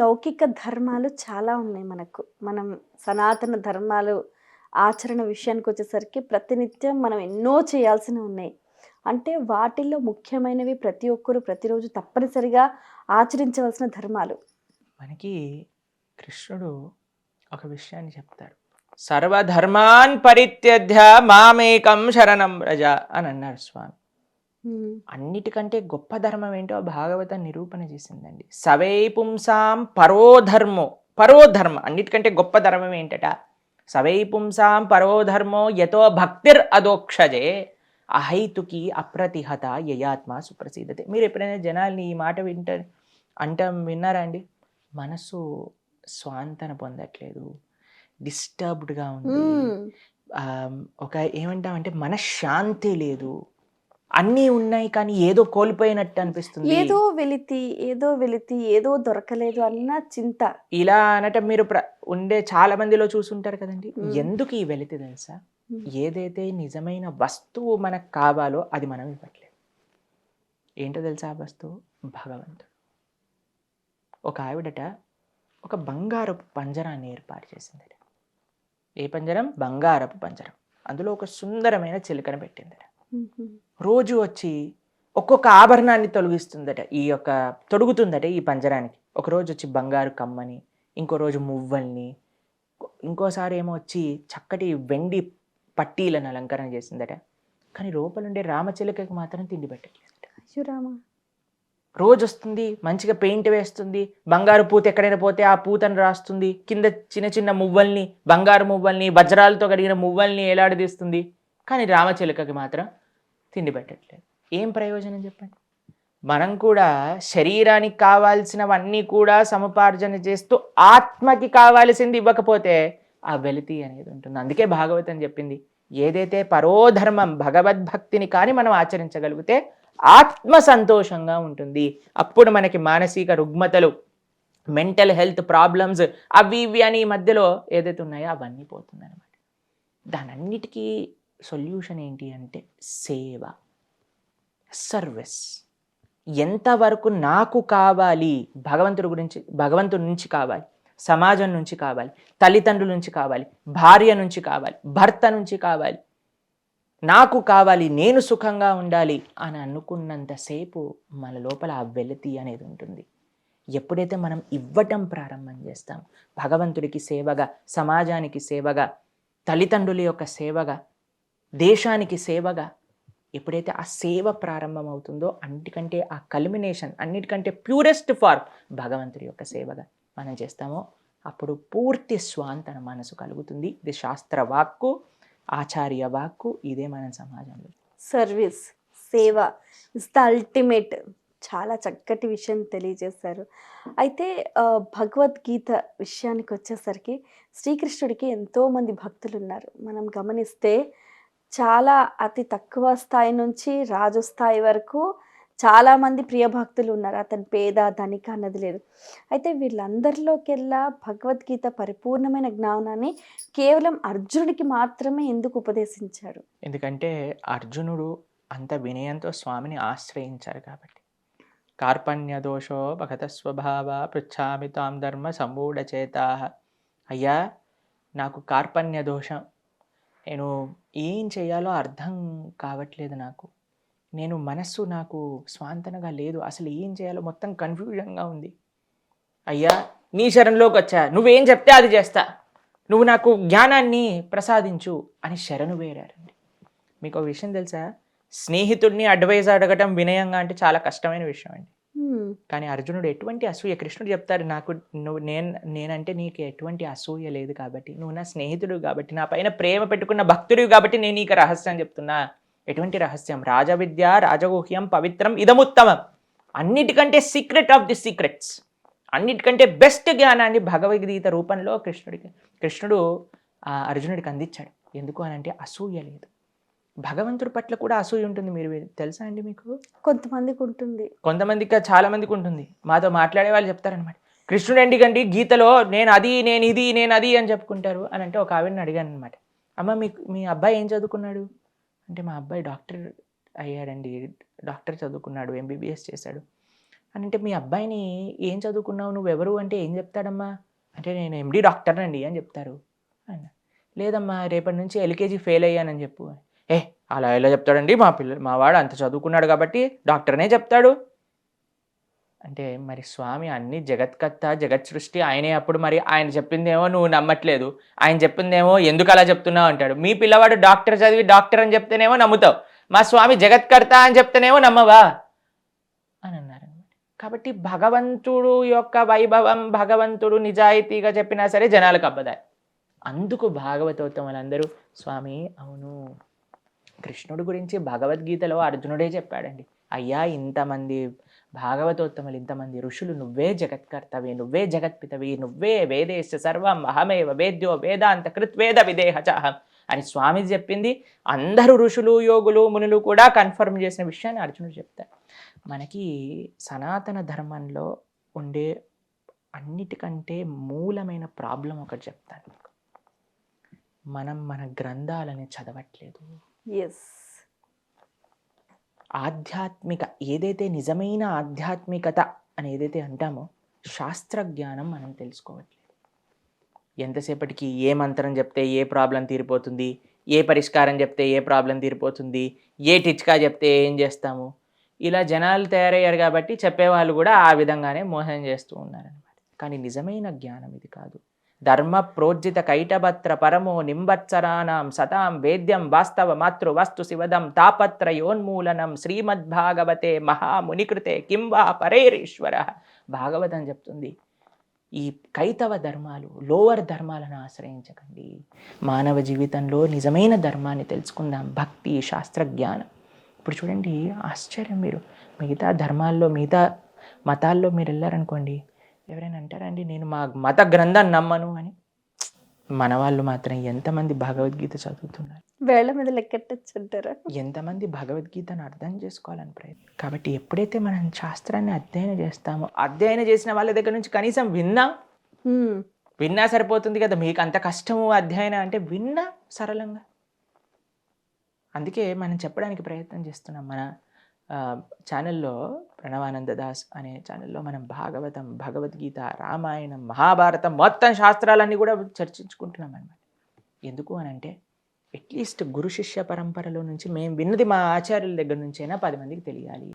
లౌకిక ధర్మాలు చాలా ఉన్నాయి మనకు. మనం సనాతన ధర్మాలు ఆచరణ విషయానికి వచ్చేసరికి ప్రతినిత్యం మనం ఎన్నో చేయాల్సినవి ఉన్నాయి. అంటే వాటిల్లో ముఖ్యమైనవి ప్రతి ఒక్కరు ప్రతిరోజు తప్పనిసరిగా ఆచరించవలసిన ధర్మాలు. మనకి కృష్ణుడు ఒక విషయాన్ని చెప్తాడు. సర్వధర్మాన్ పరిత్యధ్య మామేకం శరణం రజ అని అన్నారు స్వామి. అన్నిటికంటే గొప్ప ధర్మం ఏంటో భాగవత నిరూపణ చేసిందండి. సవై పుంసాం పరోధర్మో పరోధర్మ అన్నిటికంటే గొప్ప ధర్మం ఏంటట? సవై పుంసాం పరోధర్మో యతో భక్తిర్ అదోక్షజే అహైతుకి అప్రతిహత యయాత్మ సుప్రసిద్ధతే మీరు ఎప్పుడైనా జనాల్ని ఈ మాట వింటారు అంటాం విన్నారా అండి? మనసు స్వాంతన పొందట్లేదు డిస్టర్బ్డ్గా ఉంది. ఒక ఏమంటామంటే మనశ్శాంతి లేదు. అన్నీ ఉన్నాయి కానీ ఏదో కోల్పోయినట్టు అనిపిస్తుంది. ఏదో వెలితి ఏదో వెలితి ఏదో దొరకలేదు అన్న చింత. ఇలా అనటం మీరు ఉండే చాలా మందిలో చూసుంటారు కదండి. ఎందుకు ఈ వెలితి తెలుసా. ఏదైతే నిజమైన వస్తువు మనకు కావాలో అది మనం ఇవ్వట్లేదు. ఏంటో తెలుసా ఆ వస్తువు? భగవంతుడు. ఒక ఆవిడట ఒక బంగారపు పంజరాన్ని ఏర్పాటు చేసిందట. ఏ పంజరం? బంగారపు పంజరం. అందులో ఒక సుందరమైన చిలుకను పెట్టిందట. రోజు వచ్చి ఒక్కొక్క ఆభరణాన్ని తొలగిస్తుందట ఈ యొక్క తొడుగుతుందట ఈ పంజరానికి. ఒక రోజు వచ్చి బంగారు కమ్మని ఇంకో రోజు మువ్వల్ని ఇంకోసారి ఏమో వచ్చి చక్కటి వెండి పట్టీలను అలంకరణ చేసిందట. కానీ లోపలుండే రామచిలకకి మాత్రం తిండి రామా. రోజు వస్తుంది మంచిగా పెయింట్ వేస్తుంది బంగారు పూత ఎక్కడైనా పోతే ఆ పూతను రాస్తుంది కింద చిన్న చిన్న మువ్వల్ని బంగారు మువ్వల్ని వజ్రాలతో కడిగిన మువ్వల్ని ఏలాడదీస్తుంది. కానీ రామచిలుకకి మాత్రం తిండి పెట్టట్లేదు. ఏం ప్రయోజనం చెప్పండి? మనం కూడా శరీరానికి కావాల్సినవన్నీ కూడా సముపార్జన చేస్తూ ఆత్మకి కావాల్సింది ఇవ్వకపోతే ఆ వెలితి అనేది ఉంటుంది. అందుకే భాగవతం చెప్పింది ఏదైతే పరోధర్మం భగవద్భక్తిని కానీ మనం ఆచరించగలిగితే ఆత్మ సంతోషంగా ఉంటుంది. అప్పుడు మనకి మానసిక రుగ్మతలు మెంటల్ హెల్త్ ప్రాబ్లమ్స్ అవి ఇవి అని ఈ మధ్యలో ఏదైతే ఉన్నాయో అవన్నీ పోతుందన్నమాట. దానన్నిటికీ సొల్యూషన్ ఏంటి అంటే సేవ సర్వీస్. ఎంతవరకు నాకు కావాలి భగవంతుడి గురించి భగవంతుడి నుంచి కావాలి సమాజం నుంచి కావాలి తల్లిదండ్రుల నుంచి కావాలి భార్య నుంచి కావాలి భర్త నుంచి కావాలి నాకు కావాలి నేను సుఖంగా ఉండాలి అని అనుకున్నంతసేపు మన లోపల ఆ వెలితి అనేది ఉంటుంది. ఎప్పుడైతే మనం ఇవ్వటం ప్రారంభం చేస్తాం భగవంతుడికి సేవగా సమాజానికి సేవగా తల్లిదండ్రుల యొక్క సేవగా దేశానికి సేవగా ఎప్పుడైతే ఆ సేవ ప్రారంభం అవుతుందో అన్నిటికంటే ఆ కల్మినేషన్ అన్నిటికంటే ప్యూరెస్ట్ ఫార్మ్ భగవంతుడి యొక్క సేవగా మనం చేస్తామో అప్పుడు పూర్తి స్వాంతన మనసు కలుగుతుంది. ఇది శాస్త్ర వాక్కు ఆచార్య వాక్కు ఇదే మన సమాజంలో. సర్వీస్ సేవ ఇస్ ద అల్టిమేట్ చాలా చక్కటి విషయం తెలియజేశారు. అయితే భగవద్గీత విషయానికి వచ్చేసరికి శ్రీకృష్ణుడికి ఎంతోమంది భక్తులు ఉన్నారు మనం గమనిస్తే చాలా అతి తక్కువ స్థాయి నుంచి రాజు స్థాయి వరకు చాలామంది ప్రియభక్తులు ఉన్నారు. అతని పేద ధనిక అన్నది లేదు. అయితే వీళ్ళందరిలోకెల్లా భగవద్గీత పరిపూర్ణమైన జ్ఞానాన్ని కేవలం అర్జునుడికి మాత్రమే ఎందుకు ఉపదేశించాడు? ఎందుకంటే అర్జునుడు అంత వినయంతో స్వామిని ఆశ్రయించారు కాబట్టి. కార్పణ్య దోషో భగత స్వభావ పృచ్ఛామి తాం ధర్మ సమూఢచేతా అయ్యా నాకు కార్పణ్య దోషం నేను ఏం చేయాలో అర్థం కావట్లేదు నాకు. నేను మనస్సు నాకు స్వాంతనగా లేదు. అసలు ఏం చేయాలో మొత్తం కన్ఫ్యూజన్గా ఉంది. అయ్యా నీ శరణ్లోకి వచ్చా. నువ్వేం చెప్తే అది చేస్తా. నువ్వు నాకు జ్ఞానాన్ని ప్రసాదించు అని శరణు వేరారండి. మీకు ఒక విషయం తెలుసా? స్నేహితుడిని అడ్వైజ్ అడగటం వినయంగా అంటే చాలా కష్టమైన విషయం అండి. కానీ అర్జునుడు ఎటువంటి అసూయ కృష్ణుడు చెప్తారు నాకు నువ్వు నేను నేనంటే నీకు ఎటువంటి అసూయ లేదు కాబట్టి నువ్వు నా స్నేహితుడు కాబట్టి నా పైన ప్రేమ పెట్టుకున్న భక్తుడివి కాబట్టి నేను నీకు రహస్యం చెప్తున్నా. ఎటువంటి రహస్యం? రాజవిద్య రాజగుహ్యం పవిత్రం ఇదముత్తమం. అన్నిటికంటే సీక్రెట్ ఆఫ్ ది సీక్రెట్స్ అన్నిటికంటే బెస్ట్ జ్ఞానాన్ని భగవద్గీత రూపంలో కృష్ణుడికి కృష్ణుడు ఆ అర్జునుడికి అందించాడు. ఎందుకు అని అంటే అసూయ లేదు. భగవంతుడి పట్ల కూడా అసూయ ఉంటుంది మీరు తెలుసా అండి మీకు? కొంతమందికి ఉంటుంది కొంతమందికి చాలా మందికి ఉంటుంది మాతో మాట్లాడే వాళ్ళు చెప్తారనమాట కృష్ణుడు అండి కండి గీతలో నేను అది నేను ఇది నేను అది అని చెప్పుకుంటారు అని అంటే ఒక ఆవిడని అడిగాను అనమాట అమ్మ మీకు మీ అబ్బాయి ఏం చదువుకున్నాడు? అంటే మా అబ్బాయి డాక్టర్ అయ్యాడండి. డాక్టర్ చదువుకున్నాడు ఎంబీబీఎస్ చేశాడు. అని అంటే మీ అబ్బాయిని ఏం చదువుకున్నావు? నువ్వెవరు అంటే ఏం చెప్తాడమ్మా? అంటే నేను ఎండి డాక్టర్ అండి అని చెప్తారు. అన్న. లేదమ్మా రేపటి నుంచి ఎల్కేజీ ఫెయిల్ అయ్యానని చెప్పు ఏ అలా ఎలా చెప్తాడండి మా పిల్ల మా వాడు అంత చదువుకున్నాడు కాబట్టి డాక్టర్నే చెప్తాడు. అంటే మరి స్వామి అన్ని జగత్కర్త జగత్ సృష్టి ఆయనే అప్పుడు మరి ఆయన చెప్పిందేమో నువ్వు నమ్మట్లేదు ఆయన చెప్పిందేమో ఎందుకు అలా చెప్తున్నావు అంటాడు. మీ పిల్లవాడు డాక్టర్ చదివి డాక్టర్ అని చెప్తేనేమో నమ్ముతావు మా స్వామి జగత్కర్త అని చెప్తేనేమో నమ్మవా? అని అన్నారు కాబట్టి భగవంతుడు యొక్క వైభవం భగవంతుడు నిజాయితీగా చెప్పినా సరే జనాలకు అబ్బదాయి అందుకు భాగవతోత్తములందరూ స్వామి అవును. కృష్ణుడి గురించి భగవద్గీతలో అర్జునుడే చెప్పాడండి. అయ్యా ఇంతమంది భాగవతోత్తములు ఇంతమంది ఋషులు నువ్వే జగత్కర్తవి నువ్వే జగత్పితవి నువ్వే వేదేశ సర్వం అహమేవ వేద్యో వేదాంత కృత్వేద విదేహచహం అని స్వామి చెప్పింది. అందరూ ఋషులు యోగులు మునులు కూడా కన్ఫర్మ్ చేసిన విషయాన్ని అర్జునుడు చెప్తారు మనకి సనాతన ధర్మంలో ఉండే అన్నిటికంటే మూలమైన ప్రాబ్లం ఒకటి చెప్తాను. మనం మన గ్రంథాలని చదవట్లేదు. ఎస్ ఆధ్యాత్మిక ఏదైతే నిజమైన ఆధ్యాత్మికత అని ఏదైతే అంటామో శాస్త్ర జ్ఞానం మనం తెలుసుకోవట్లేదు. ఎంతసేపటికి ఏ మంత్రం చెప్తే ఏ ప్రాబ్లం తీరిపోతుంది ఏ పరిష్కారం చెప్తే ఏ ప్రాబ్లం తీరిపోతుంది ఏ టిచ్కా చెప్తే ఏం చేస్తాము? ఇలా జనాలు తయారయ్యారు కాబట్టి చెప్పేవాళ్ళు కూడా ఆ విధంగానే మోసం చేస్తూ ఉన్నారనమాట కానీ నిజమైన జ్ఞానం ఇది కాదు. ధర్మ ప్రోజ్జిత కైటభత్ర పరమో నింబత్సరాణం సతాం వేద్యం వాస్తవ మాతృ వస్తు శివదం తాపత్రయోన్మూలనం శ్రీమద్భాగవతే మహామునికృతే కిం వా పరేరీశ్వర. భాగవతం చెప్తుంది ఈ కైతవ ధర్మాలు లోవర్ ధర్మాలను ఆశ్రయించకండి. మానవ జీవితంలో నిజమైన ధర్మాన్ని తెలుసుకుందాం భక్తి శాస్త్ర జ్ఞానం ఇప్పుడు చూడండి ఆశ్చర్యం మీరు. మిగతా ధర్మాల్లో మిగతా మతాల్లో మీరు వెళ్ళారనుకోండి ఎవరైనా అంటారండి నేను మా మత గ్రంథాన్ని నమ్మను అని. మన వాళ్ళు మాత్రం ఎంతమంది భగవద్గీత చదువుతున్నారు? వేళ్ళ మీద లెక్కెట్టచ్చు అంటారా ఎంతమంది భగవద్గీతను అర్థం చేసుకోవాలని ప్రయత్నం? కాబట్టి ఎప్పుడైతే మనం శాస్త్రాన్ని అధ్యయనం చేస్తామో అధ్యయనం చేసిన వాళ్ళ దగ్గర నుంచి కనీసం విన్నాం. విన్నా సరిపోతుంది కదా మీకు అంత కష్టము అధ్యయనం అంటే విన్నా సరళంగా. అందుకే మనం చెప్పడానికి ప్రయత్నం చేస్తున్నాం. మన ఛానల్లో ప్రణవానంద దాస్ అనే ఛానల్లో మనం భాగవతం భగవద్గీత రామాయణం మహాభారతం మొత్తం శాస్త్రాలన్నీ కూడా చర్చించుకుంటున్నాం అనమాట ఎందుకు అని అంటే అట్లీస్ట్ గురు శిష్య పరంపరలో నుంచి మేము విన్నది మా ఆచార్యుల దగ్గర నుంచైనా పది మందికి తెలియాలి.